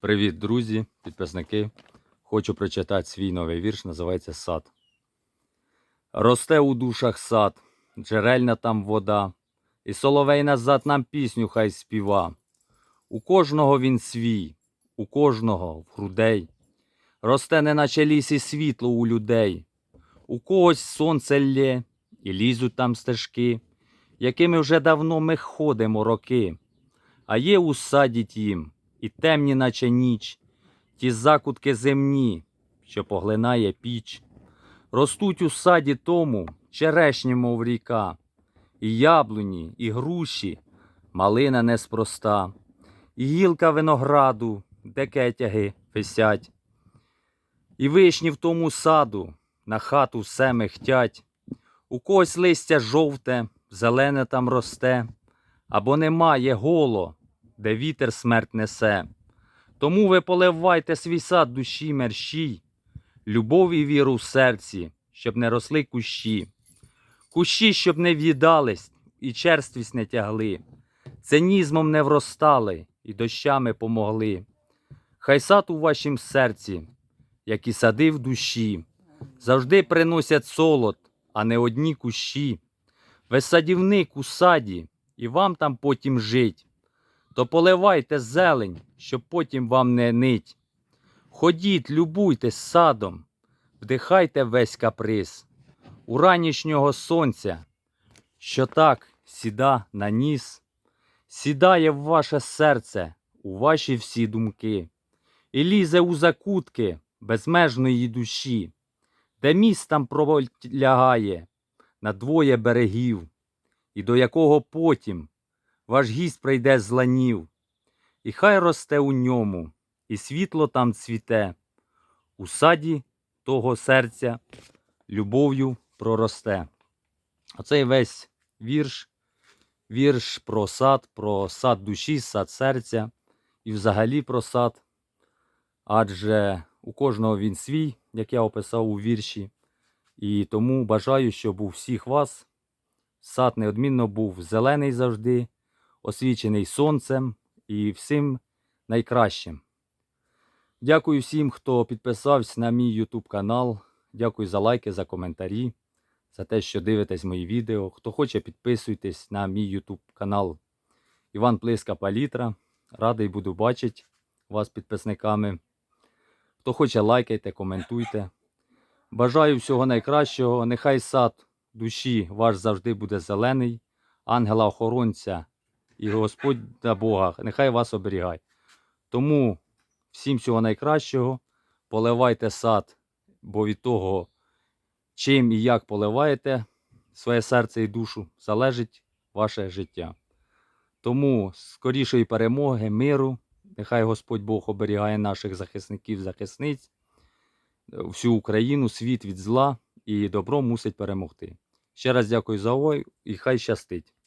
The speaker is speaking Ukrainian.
Привіт, друзі, підписники. Хочу прочитати свій новий вірш, називається Сад. Росте у душах сад, джерельна там вода, і соловей назад нам пісню хай співа. У кожного він свій, у кожного в грудей. Росте, неначе ліс і світло у людей. У когось сонце лє, і лізуть там стежки, якими вже давно ми ходимо роки. А є у саді тім, і темні, наче ніч, ті закутки земні, що поглинає піч. Ростуть у саді тому черешні, мов ріка, і яблуні, і груші, малина неспроста, і гілка винограду, де кетяги висять. І вишні в тому саду на хату все мехтять. У когось листя жовте, зелене там росте, або немає голо, де вітер смерть несе. Тому ви поливайте свій сад душі мерщій, любов і віру в серці, щоб не росли кущі. Кущі, щоб не в'їдались і черствість не тягли, цинізмом не вростали і дощами помогли. Хай сад у вашім серці, як і сади в душі, завжди приносять солод, а не одні кущі. Ви садівник у саді, і вам там потім жить. То поливайте зелень, щоб потім вам не нить. Ходіть, любуйтесь садом, вдихайте весь каприз у ранішнього сонця, що так сіда на ніс, сідає в ваше серце, у ваші всі думки, і лізе у закутки безмежної душі, де міст там пролягає на двоє берегів, і до якого потім ваш гість прийде з ланів, і хай росте у ньому, і світло там цвіте, у саді того серця любов'ю проросте. Оцей весь вірш, вірш про сад, про сад душі, сад серця і взагалі про сад. Адже у кожного він свій, як я описав у вірші. І тому бажаю, щоб у всіх вас сад неодмінно був зелений завжди, освічений сонцем і всім найкращим. Дякую всім, хто підписався на мій YouTube канал. Дякую за лайки, за коментарі, за те, що дивитесь мої відео. Хто хоче, підписуйтесь на мій YouTube канал Іван Плиска Палітра. Радий буду бачити вас підписниками. Хто хоче, лайкайте, коментуйте. Бажаю всього найкращого. Нехай сад душі ваш завжди буде зелений, ангела-охоронця і Господа Бога. Нехай вас оберігає. Тому всім всього найкращого. Поливайте сад, бо від того, чим і як поливаєте своє серце і душу, залежить ваше життя. Тому скорішої перемоги, миру. Нехай Господь Бог оберігає наших захисників, захисниць, всю Україну, світ від зла і добро мусить перемогти. Ще раз дякую за увагу і хай щастить.